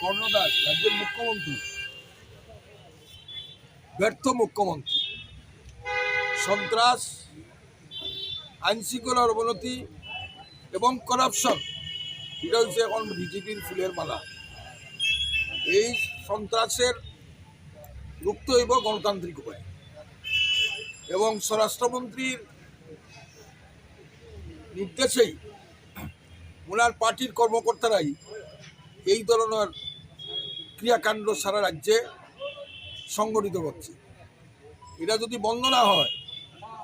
কর্ণদাস, রাজ্যের মুখ্যমন্ত্রী। ব্যর্থ মুখ্যমন্ত্রী। সন্ত্রাস, আইনশৃঙ্খলার অবনতি এবং করাপশন। এটা হচ্ছে এখন বিজেপির ফুলের মালা। এই সন্ত্রাসের রুখতে হইব গণতান্ত্রিক উপায়। এবং স্বরাষ্ট্রমন্ত্রীর নির্দেশেই ওনার পার্টির কর্মকর্তারাই এই ধরনের ক্রিয়াকাণ্ড সারা রাজ্যে সংগঠিত করছে। এটা যদি বন্ধ না হয়,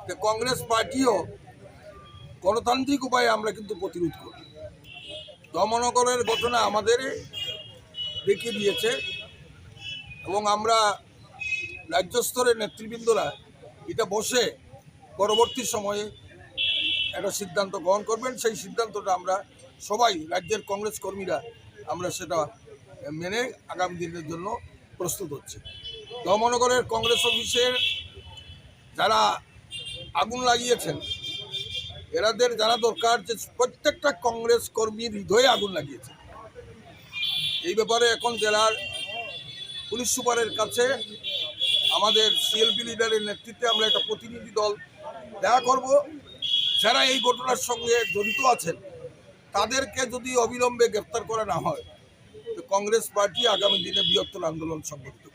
তো কংগ্রেস পার্টিও গণতান্ত্রিক উপায়ে আমরা কিন্তু প্রতিরোধ করি দমনগরের ঘটনা আমাদের দেখিয়ে দিয়েছে এবং আমরা রাজ্য স্তরের নেতৃবৃন্দরা এটা বসে পরবর্তী সময়ে একটা সিদ্ধান্ত গ্রহণ করবেন। সেই সিদ্ধান্তটা আমরা সবাই রাজ্যের কংগ্রেস কর্মীরা আমরা সেটা মেনে আগামী দিনের জন্য প্রস্তুত হচ্ছে। দমনগরের কংগ্রেস অফিসের যারা আগুন লাগিয়েছেন, এরাদের যারা দরকার যে প্রত্যেকটা কংগ্রেস কর্মীর হৃদয়ে আগুন লাগিয়েছে। এই ব্যাপারে এখন জেলার পুলিশ সুপারের কাছে আমাদের সিএলপি লিডারের নেতৃত্বে আমরা একটা প্রতিনিধি দল দেখা করব যারা এই ঘটনার সঙ্গে জড়িত আছেন, তাদেরকে যদি অবিলম্বে গ্রেপ্তার করা না হয়, তো কংগ্রেস পার্টি আগামী দিনে বৃহত্তর আন্দোলন সংগঠিত।